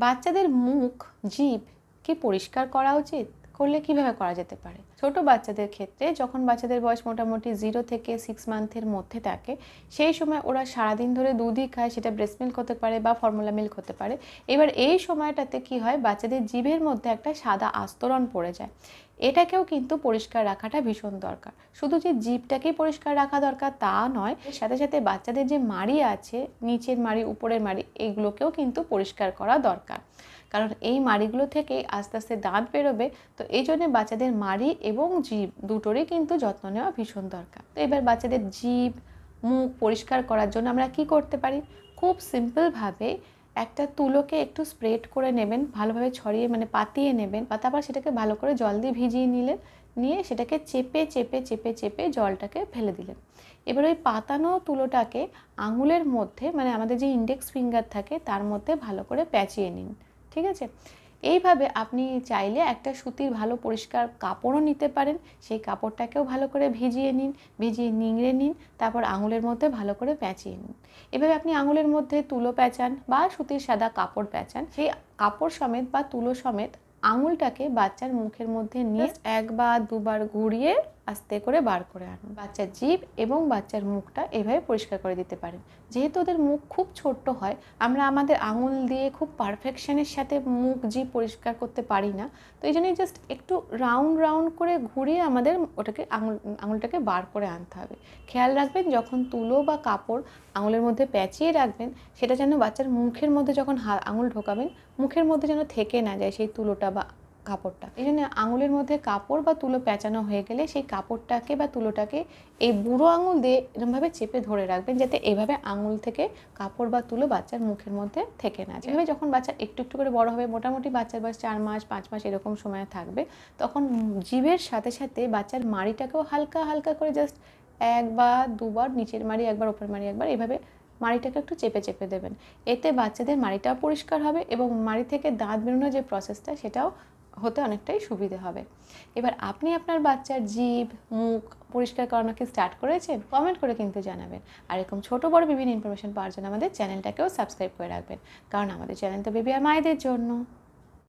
বাচ্চাদের মুখ জিভ কি পরিষ্কার করা উচিত? করলে কীভাবে করা যেতে পারে? ছোট বাচ্চাদের ক্ষেত্রে যখন বাচ্চাদের বয়স মোটামুটি জিরো থেকে সিক্স মান্থের মধ্যে থাকে, সেই সময় ওরা সারাদিন ধরে দুধই খায়, সেটা ব্রেস্ট মিল্ক হতে পারে বা ফর্মুলা মিল্ক হতে পারে। এবার এই সময়টাতে কি হয়? বাচ্চাদের জিভের মধ্যে একটা সাদা আস্তরণ পড়ে যায়। এটাকেও কিন্তু পরিষ্কার রাখাটা ভীষণ দরকার। শুধু যে জিভটাকেই পরিষ্কার রাখা দরকার তা নয় সাথে সাথে বাচ্চাদের যে মাড়ি আছে, নিচের মাড়ি, উপরের মাড়ি এইগুলোকেও কিন্তু পরিষ্কার করা দরকার। কারণ এই মাড়িগুলো থেকে আস্তে আস্তে দাঁত বেরোবে, তো এই জন্য বাচ্চাদের মাড়ি এবং জিভ দুটোরই কিন্তু যত্ন নেওয়া ভীষণ দরকার। তো এবার বাচ্চাদের জিভ মুখ পরিষ্কার করার জন্য আমরা কি করতে পারি? খুব সিম্পলভাবে একটা তুলোকে একটু স্প্রেড করে নেবেন, ভালোভাবে ছড়িয়ে মানে পাতিয়ে নেবেন, বা তারপর সেটাকে ভালো করে জল দিয়ে ভিজিয়ে নিলেন, নিয়ে সেটাকে চেপে চেপে চেপে চেপে জলটাকে ফেলে দিলেন। এবার ওই পাতানো তুলোটাকে আঙুলের মধ্যে মানে আমাদের যে ইন্ডেক্স ফিঙ্গার থাকে, তার মধ্যে ভালো করে প্যাঁচিয়ে নিন। ঠিক আছে? এইভাবে আপনি চাইলে একটা সুতির ভালো পরিষ্কার কাপড়ও নিতে পারেন। সেই কাপড়টাকেও ভালো করে ভিজিয়ে নিন, ভিজিয়ে নিংড়ে নিন, তারপর আঙুলের মধ্যে ভালো করে প্যাঁচিয়ে নিন। এভাবে আপনি আঙুলের মধ্যে তুলো প্যাঁচান বা সুতির সাদা কাপড় প্যাঁচান। সেই কাপড় সমেত বা তুলো সমেত আঙুলটাকে বাচ্চার মুখের মধ্যে নিয়ে এক বা দুবার ঘুরিয়ে আস্তে করে বার করে আনুন। বাচ্চার জিভ এবং বাচ্চার মুখটা এভাবে পরিষ্কার করে দিতে পারেন। যেহেতু ওদের মুখ খুব ছোট্ট হয়, আমরা আমাদের আঙুল দিয়ে খুব পারফেকশনের সাথে মুখ, জিভ পরিষ্কার করতে পারি না। তো এই জন্যই জাস্ট একটু রাউন্ড রাউন্ড করে ঘুরিয়ে আমাদের ওটাকে আঙুল, আঙুলটাকে বার করে আনতে হবে। খেয়াল রাখবেন, যখন তুলো বা কাপড় আঙুলের মধ্যে প্যাঁচিয়ে রাখবেন, সেটা যেন বাচ্চার মুখের মধ্যে যখন আঙুল ঢোকাবেন, মুখের মধ্যে যেন থেকে না যায় সেই তুলোটা বা কাপড়টা। এই জন্য আঙুলের মধ্যে কাপড় বা তুলো পেঁচানো হয়ে গেলে সেই কাপড়টাকে বা তুলোটাকে এই বুড়ো আঙুল দিয়ে এরকমভাবে চেপে ধরে রাখবেন যাতে এভাবে আঙুল থেকে কাপড় বা তুলো বাচ্চার মুখের মধ্যে থেকে না যায়। এভাবে যখন বাচ্চা একটু একটু করে বড় হবে, মোটামুটি বাচ্চার বয়স চার মাস, পাঁচ মাস এরকম সময় থাকবে, তখন জিভের সাথে সাথে বাচ্চার মাড়িটাকেও হালকা হালকা করে জাস্ট এক বা দুবার, নিচের মাড়ি একবার ওপর মাড়ি একবার এভাবে মাড়িটাকে একটু চেপে চেপে দেবেন। এতে বাচ্চাদের মাড়িটাও পরিষ্কার হবে এবং মাড়ি থেকে দাঁত বেরোনোর যে প্রসেসটা সেটাও হতে অনেকটাই সুবিধে হবে। এবার আপনি আপনার বাচ্চার জিভ, মুখ পরিষ্কার করানো কি স্টার্ট করেছেন কমেন্ট করে কিন্তু জানাবেন। আর এরকম ছোটো, বড় বিভিন্ন ইনফরমেশন পাওয়ার জন্য আমাদের চ্যানেলটাকেও সাবস্ক্রাইব করে রাখবেন। কারণ আমাদের চ্যানেল তো বেবি আর মায়েদের জন্য।